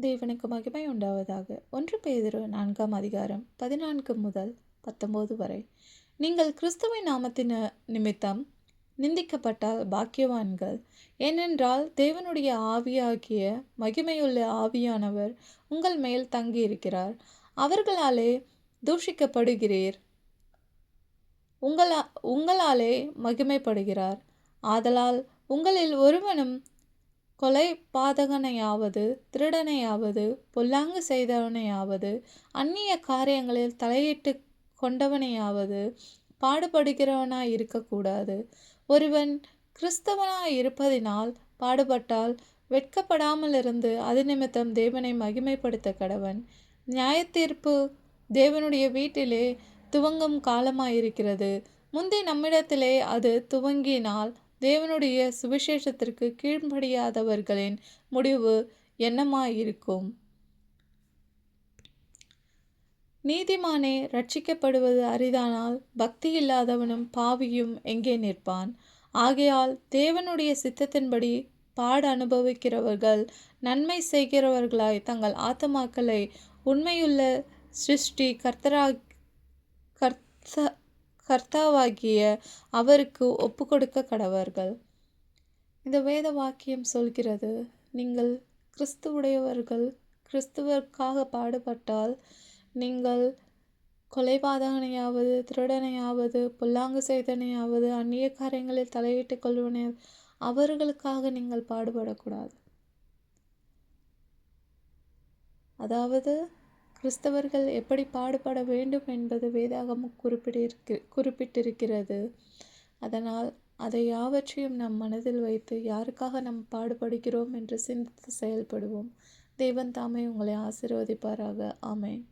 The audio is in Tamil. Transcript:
தேவனுக்கு மகிமை உண்டாவதாக. ஒன்று பேதிரு நான்காம் அதிகாரம் பதினான்கு முதல் பத்தொம்போது வரை. நீங்கள் கிறிஸ்துவின் நாமத்தின் நிமித்தம் நிந்திக்கப்பட்டால் பாக்கியவான்கள். ஏனென்றால் தேவனுடைய ஆவியாகிய மகிமையுள்ள ஆவியானவர் உங்கள் மேல் தங்கியிருக்கிறார். அவர்களாலே தூஷிக்கப்படுகிறீர். உங்களா உங்களாலே மகிமைப்படுகிறார். ஆதலால் உங்களில் ஒருவனும் கொலை பாதகனையாவது திருடனையாவது பொல்லாங்கு செய்தவனையாவது அந்நிய காரியங்களில் தலையிட்டு கொண்டவனையாவது பாடுபடுகிறவனாய் இருக்கக்கூடாது. ஒருவன் கிறிஸ்தவனாய் இருப்பதினால் பாடுபட்டால் வெட்கப்படாமல் இருந்து அது நிமித்தம் தேவனை மகிமைப்படுத்த கடவன். நியாயத்தீர்ப்பு தேவனுடைய வீட்டிலே துவங்கும் காலமாயிருக்கிறது. முந்தி நம்மிடத்திலே அது துவங்கினால் தேவனுடைய சுவிசேஷத்திற்கு கீழ்ப்படியாதவர்களின் முடிவு என்னமாயிருக்கும்? நீதிமானே ரட்சிக்கப்படுவது அரிதானால் பக்தி இல்லாதவனும் பாவியும் எங்கே நிற்பான்? ஆகையால் தேவனுடைய சித்தத்தின்படி பாட அனுபவிக்கிறவர்கள் நன்மை செய்கிறவர்களாய் தங்கள் ஆத்மாக்களை உண்மையுள்ள சிருஷ்டி கர்த்தரா கர்த்த கர்த்தாவாகிய அவருக்கு ஒப்பு கொடுக்க கடவர்கள். இந்த வேத வாக்கியம் சொல்கிறது நீங்கள் கிறிஸ்துவுடையவர்கள் கிறிஸ்துவருக்காக பாடுபட்டால் நீங்கள் கொலைபாதகனையாவது திருடனையாவது புல்லாங்கு செய்தனையாவது அந்நிய காரியங்களில் தலையிட்டுக் கொள்வனை அவர்களுக்காக நீங்கள் பாடுபடக்கூடாது. அதாவது கிறிஸ்தவர்கள் எப்படி பாடுபட வேண்டும் என்பது வேதாகமம் குறிப்பிட்டிருக்கு குறிப்பிட்டிருக்கிறது. அதனால் அதை யாவற்றையும் நம் மனதில் வைத்து யாருக்காக நாம் பாடுபடுகிறோம் என்று சிந்தித்து செயல்படுவோம். தேவன் தாமே உங்களை ஆசிர்வதிப்பாராக. ஆமேன்.